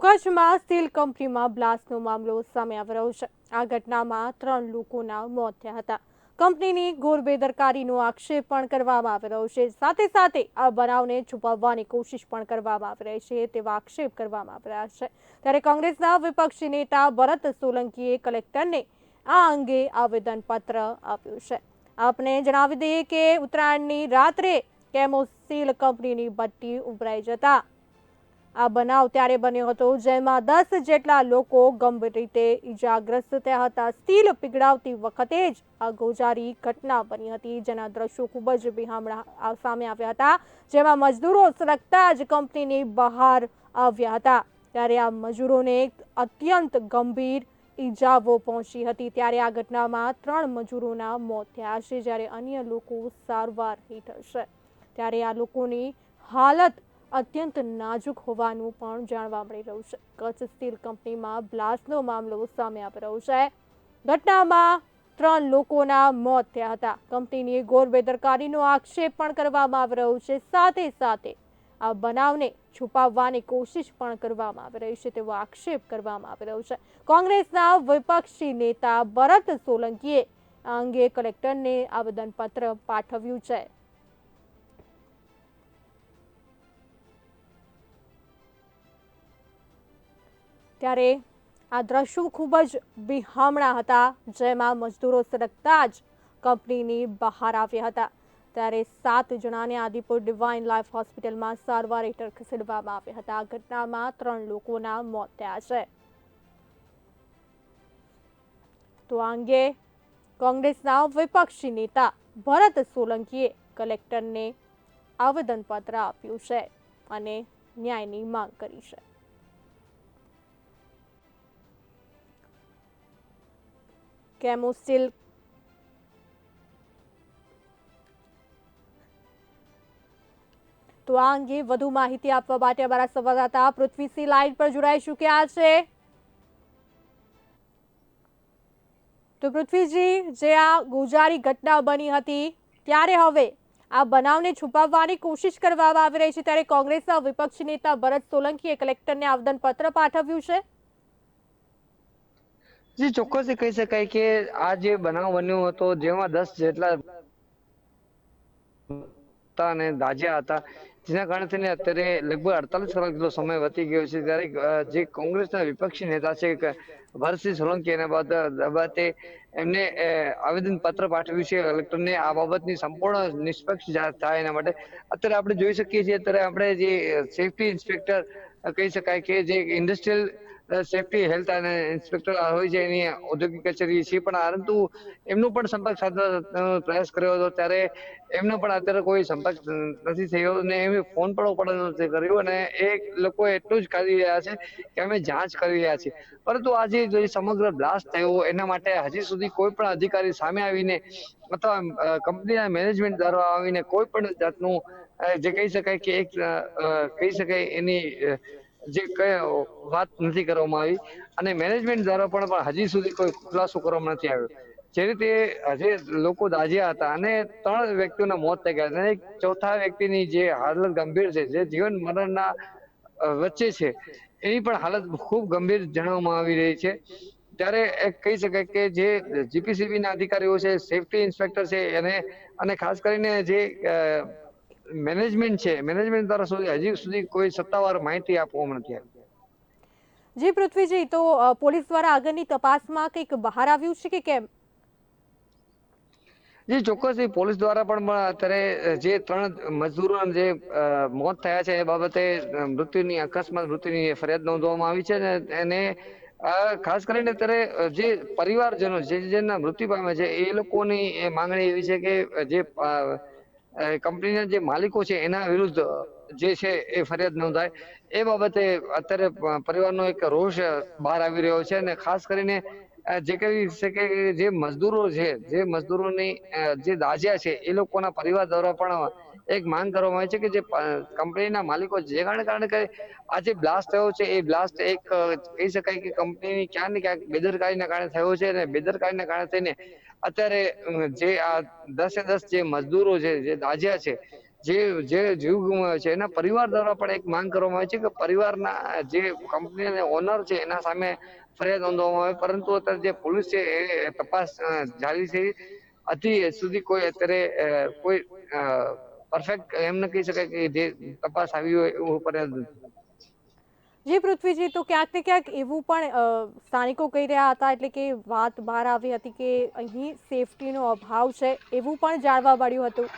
કચ્છમાં સ્ટીલ કંપનીમાં બ્લાસ્ટનો મામલો સામે આવી રહ્યો છે. આ ઘટનામાં ત્રણ લોકોના મોત થયા હતા. કંપનીની ઘોર બેદરકારીનો આક્ષેપ પણ કરવામાં આવી રહ્યો છે. સાથે સાથે આ બનાવને છુપાવવાની કોશિશ પણ કરવામાં આવી રહી છે તેવા આક્ષેપ કરવામાં આવી રહ્યા છે. ત્યારે કોંગ્રેસના વિપક્ષી નેતા ભરત સોલંકીએ કલેક્ટરને આ અંગે આવેદનપત્ર આપ્યું છે. આપને જણાવી દઈએ કે ઉત્તરાયણની રાત્રે કેમોસ્ટીલ કંપનીની ભઠ્ઠી ઉભરાઈ જતા આ બનાવ ત્યારે બન્યો હતો, જેમાં દસ જેટલા લોકો ગંભીર રીતે ઈજાગ્રસ્ત થયા હતા. સ્ટીલ પીગળાવતી વખતે જ આ ગોજારી ઘટના બની હતી, જેના દ્રશ્યો ખૂબ જ બિહામણા સામે આવ્યા હતા, જેમાં મજદૂરો સરકતા જ કંપનીની બહાર આવ્યા હતા. ત્યારે આ મજૂરોને અત્યંત ગંભીર ઈજાઓ પહોંચી હતી. ત્યારે આ ઘટનામાં ત્રણ મજૂરોના મોત થયા છે, જ્યારે અન્ય લોકો સારવાર હેઠળ છે. ત્યારે આ લોકોની હાલત અત્યંત નાજુક હોવાનું પણ જાણવા મળી રહ્યું છે. કચ્છ સ્ટીલ કંપનીમાં બ્લાસ્ટનો મામલો સામે આવી રહ્યો છે. ઘટનામાં ત્રણ લોકોના મોત થયા હતા. કંપનીની ગોરબેદરકારીનો આક્ષેપ પણ કરવામાં આવી રહ્યો છે. સાથે સાથે આ બનાવને છુપાવવાની કોશિશ પણ કરવામાં આવી રહી છે તેવો આક્ષેપ કરવામાં આવી રહ્યો છે. કોંગ્રેસના વિપક્ષી નેતા ભરત સોલંકીએ આ અંગે કલેક્ટરને આવેદનપત્ર પાઠવ્યું છે. ત્યારે આ દ્રશ્યો ખૂબ જ બિહામણા હતા, જેમાં મજદૂરો સળગતા જ કંપનીની બહાર આવ્યા હતા. ત્યારે સાત જણાને આદિપુર ડિવાઇન લાઈફ હોસ્પિટલમાં સારવાર હેઠળ ખસેડવામાં આવ્યા હતા. ઘટનામાં ત્રણ લોકોના મોત થયા છે. તો આ અંગે કોંગ્રેસના વિપક્ષી નેતા ભરત સોલંકીએ કલેક્ટરને આવેદનપત્ર આપ્યું છે અને ન્યાયની માંગ કરી છે. કેમોસ્ટીલ તો આ અંગે વધુ માહિતી આપવા માટે અમારા સંવાદદાતા પૃથ્વીસિંહ લાઈન પર જોડાઈ આ છે. તો પૃથ્વીજી, જે આ ગુજારી ઘટના બની હતી, ત્યારે હવે આ બનાવને છુપાવવાની કોશિશ કરવામાં આવી રહી છે, ત્યારે કોંગ્રેસના વિપક્ષી નેતા ભરત સોલંકીએ કલેક્ટરને આવેદનપત્ર પાઠવ્યું છે. જી, ચોક્કસ કહી શકાય કે આ જે બનાવ બન્યો હતો, જેમાં દસ જેટલા હતા અને દાજ્યા હતા, જેના કારણે થઈને અત્યારે લગભગ અડતાલીસ કલાક જેટલો સમય વધી ગયો છે. ત્યારે જે કોંગ્રેસના વિપક્ષી નેતા છે ભરતસિંહ સોલંકી, એના બાદ- બાબતે એમને આવેદન પત્ર પાઠવ્યું છે, કલેક્ટરને આ બાબતની સંપૂર્ણ નિષ્પક્ષ થાય એના માટે. અત્યારે આપણે જોઈ શકીએ છીએ, અત્યારે આપણે જે સેફટી ઇન્સ્પેક્ટર કહી શકાય કે જે ઇન્ડસ્ટ્રીયલ સેફટી હેલ્થ અને ઇન્સ્પેક્ટર હોય છે એની ઔદ્યોગિક કચેરી છે પણ પરંતુ એમનો પણ સંપર્ક સાધવાનો પ્રયાસ કર્યો હતો ત્યારે એમનો પણ અત્યારે કોઈ સંપર્ક નથી થયો અને એમ ફોન પણ ઉપાડવાનો નથી કર્યો અને એ લોકો એટલું જ કરી રહ્યા છે કે અમે જાંચ કરી રહ્યા છીએ. પરંતુ આજે જે સમગ્ર બ્લાસ્ટ થયો એના માટે હજી સુધી કોઈ પણ અધિકારી સામે આવીને અથવા કંપનીના મેનેજમેન્ટ દ્વારા આવીને કોઈ પણ જાતનું જે કહી શકાય કે એક કહી શકાય એની જે કઈ વાત નથી કરવામાં આવી અને મેનેજમેન્ટ દ્વારા પણ હજી સુધી કોઈ ખુલાસો કરવામાં નથી આવ્યો. જે રીતે હજી લોકો દાજ્યા હતા અને ત્રણ વ્યક્તિઓના મોત થઈ ગયા અને ચોથા વ્યક્તિની જે હાલત ગંભીર છે, જે જીવન મરણના વચ્ચે છે, એની પણ હાલત ખૂબ ગંભીર જણાવવામાં આવી રહી છે. ત્યારે એક કહી શકાય કે જે જીપીસીબી ના અધિકારીઓ છે સેફટી ઇન્સ્પેક્ટર છે, એને અને ખાસ કરીને જે મેનેજમેન્ટ છે. મેનેજમેન્ટ દ્વારા સુધી હજી સુધી કોઈ સત્તાવાર માહિતી આપવામાં નથી આવી જી પૃથ્વીજી તો પોલીસ દ્વારા આગળની તપાસમાં કંઈક બહાર આવ્યું છે કે કેમ? જી ચોક્કસ પોલીસ દ્વારા પણ અત્યારે જે ત્રણ મજદૂરો જે મોત થયા છે એ બાબતે મૃત્યુની અકસ્માત મૃત્યુની ફરિયાદ નોંધવામાં આવી છે અને એને ખાસ કરીને અત્યારે જે પરિવારજનો જે જેના મૃત્યુ પામ્યા છે એ લોકોની માંગણી એવી છે કે જે કંપનીના જે માલિકો છે, એના વિરુદ્ધ જે છે, એ ફરિયાદ નોંધાય. એ બાબતે અત્યારે પરિવારનો એક રોષ બહાર આવી રહ્યો છે અને ખાસ કરીને જે કહી શકે જે મજદૂરો છે, જે મજદૂરોની જે દાજ્યા છે, એ લોકોના પરિવાર દ્વારા પણ એક માંગ કરવામાં આવી છે કે જે કંપનીના માલિકો જે કારણે કારણે કે આ જે બ્લાસ્ટ થયો છે, એ બ્લાસ્ટ એક કહી શકાય કે કંપનીની ક્યાંક ને ક્યાંક બેદરકારીના કારણે થયો છે અને બેદરકારીના કારણે થઈને અત્યારે જે આ દસે દસ જે મજદૂરો છે, જે દાજ્યા છે, જે જે જીવ ગુમાવ્યો છે, એના પરિવાર દ્વારા પણ એક માંગ કરવામાં આવે છે કે પરિવારના જે કંપની ઓનર છે, એના સામે ફરિયાદ નોંધવામાં આવે પરંતુ અત્યારે જે પોલીસ છે, એ તપાસ જારી છે અતિ સુધી કોઈ અત્યારે કોઈ પરફેક્ટ એમ ન કહી શકાય કે જે તપાસ આવી હોય એવું ફરિયાદ. જી, પૃથ્વીજી, તો ક્યાંક ને ક્યાંક એવું પણ સ્થાનિકો કહી રહ્યા હતા એટલે કે વાત બહાર આવી હતી કે અહીં સેફટીનો અભાવ છે એવું પણ જાણવા મળ્યું હતું.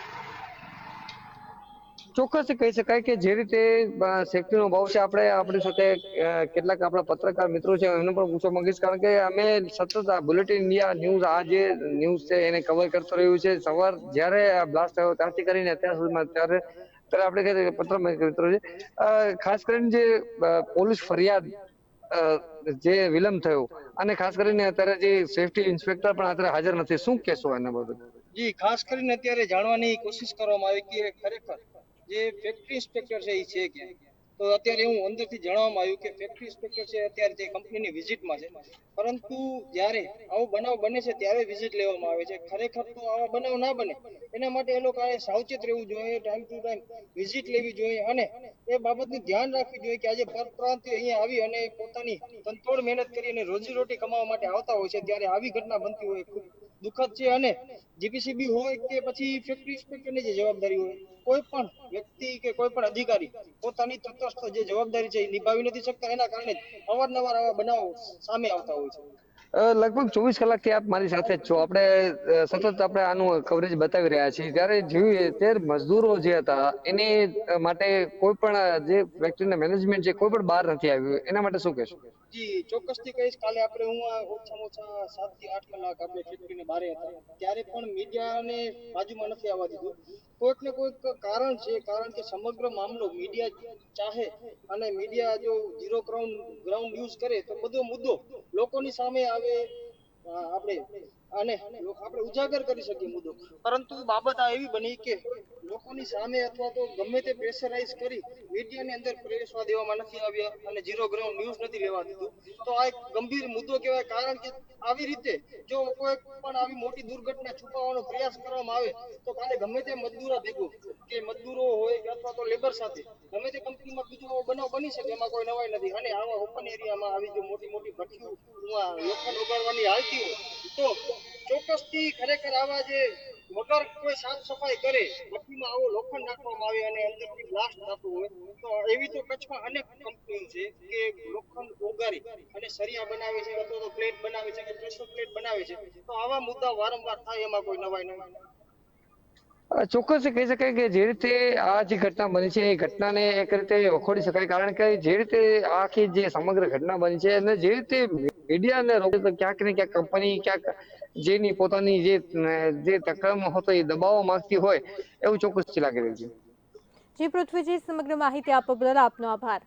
ચોક્કસ કહી શકાય કે જે રીતે સેફટીનો અભાવ છે, આપણે આપણી સાથે કેટલાક આપણા પત્રકાર મિત્રો છે, એમને પણ પૂછવા માંગીશ, કારણ કે અમે સતત આ બુલેટિન ઇન્ડિયા ન્યૂઝ આ જે ન્યૂઝ છે, એને કવર કરતો રહ્યું છે. સવાર જ્યારે બ્લાસ્ટ થયો ત્યારથી કરીને અત્યાર સુધીમાં, ત્યારે ત્યારે આપણે કહે પત્ર મિત્રો છે. ખાસ કરીને જે પોલીસ ફરિયાદ જે વિલંબ થયો, અને ખાસ કરીને અત્યારે જે સેફટી ઇન્સ્પેક્ટર પણ અત્યારે હાજર નથી. શું કહેશો એના બાબતે? જી, ખાસ કરીને અત્યારે જાણવાની કોશિશ કરવામાં આવી કે ખરેખર જે ફેક્ટરી ઇન્સ્પેક્ટર છે એ છે ક્યાં? તો અત્યારે એવું અંદરથી જણાવવામાં આવ્યું કે ફેક્ટરી ઇન્સ્પેક્ટર છે, અત્યારે તે કંપનીની વિઝિટમાં છે. પરંતુ જ્યારે આવો બનાવ બને છે, ત્યારે વિઝિટ લેવામાં આવે છે. ખરેખર તો આવા બનાવ ના બને. એના માટે એ લોકોએ સાવચેત રહેવું જોઈએ ટાઈમ ટુ ટાઈમ વિઝિટ લેવી જોઈએ અને એ બાબતનું ધ્યાન રાખવું જોઈએ કે આજે પરપ્રાંતિઓ અહીંયા આવી અને પોતાની તંતોડ મહેનત કરી અને રોજીરોટી કમાવા માટે આવતા હોય છે. ત્યારે આવી ઘટના બનતી હોય ખૂબ દુઃખદ છે અને જીપીસીબી હોય કે પછી ફેક્ટરી ઇન્સ્પેક્ટરની જે જવાબદારી હોય, કોઈ પણ વ્યક્તિ કે કોઈ પણ અધિકારી પોતાની તટસ્થ જે જવાબદારી છે એ નિભાવી નથી શકતા. એના કારણે અવારનવાર આવા બનાવો સામે આવતા હોય છે. લગભગ ચોવીસ કલાકથી આપ મારી સાથે જ છો. આપણે સતત આપણે આનું કવરેજ બતાવી રહ્યા છીએ. ત્યારે જોઈએ ત્યારે મજદૂરો જે હતા, એને માટે કોઈ પણ જે ફેક્ટરીના મેનેજમેન્ટ છે કોઈ પણ બહાર નથી આવ્યું, એના માટે શું કહેશો? જી, ચોક્કસથી કહીશ, કાલે આપણે હું ઓછામાં ઓછા સાતથી આઠ કલાક આપણે ફેક્ટરીને બારે હતા. ત્યારે પણ મીડિયાને બાજુમાં નથી આવવા દીધું. કોઈક ને કોઈક કારણ છે, કારણ કે સમગ્ર મામલો મીડિયા ચાહે અને મીડિયા જો ઝીરો ગ્રાઉન્ડ ગ્રાઉન્ડ યુઝ કરે તો બધો મુદ્દો લોકોની સામે આવે. આપણે અને આપણે ઉજાગર કરી શકીએ મુદ્દો. પરંતુ બાબત આ એવી બની કે લોકોની સામે અથવા તો ગમે તે પ્રેશરાઇઝ કરી મીડિયાની અંદર પ્રવેશવા દેવામાં નથી આવ્યા અને ઝીરો ગ્રાઉન્ડ ન્યૂઝ નથી લેવા દીધું. તો આ એક ગંભીર મુદ્દો કહેવાય. કારણ કે આવી રીતે જો કોઈ પણ આવી મોટી દુર્ઘટના છુપાવવાનો પ્રયાસ કરવામાં આવે, તો કાલે ગમે તે મજદૂરો ભેગું, કે મજદૂરો હોય કે અથવા તો લેબર સાથે, ગમે તે કંપનીમાં બીજો બનાવ બની શકે, એમાં કોઈ નવાઈ નથી. અને આવા ઓપન એરિયામાં આવી જો મોટી મોટી ભઠ્ઠીઓ લોખંડ ઉગાડવાની હાલતી હોય તો ચોક્કસથી ખરેખર આવા જે વગર કોઈ સાફ સફાઈ કરે ભઠ્ઠીમાં આવો લોખંડ નાખવામાં આવે અને અંદરથી બ્લાસ્ટ થતું હોય તો એવી તો કચ્છમાં અનેક કંપનીઓ છે કે લોખંડ ઓગારી અને સરિયા બનાવે છે અથવા તો પ્લેટ બનાવે છે કે પ્રેશર પ્લેટ બનાવે છે. તો આવા મુદ્દા વારંવાર થાય એમાં કોઈ નવાઈ અ, ચોક્કસ કહી શકાય કે જે રીતે આ જે ઘટના બની છે, એ ઘટનાને એક રીતે વખોડી શકાય. કારણ કે જે રીતે આખી જે સમગ્ર ઘટના બની છે અને જે રીતે મીડિયાને ને ક્યાંક ને ક્યાંક કંપની, ક્યાંક જેની પોતાની જે જે તકરાર હતો, એ દબાવવા માંગતી હોય, એવું ચોક્કસ લાગી રહ્યું છે. જી પૃથ્વીજી, સમગ્ર માહિતી આપવા બદલ આપનો આભાર.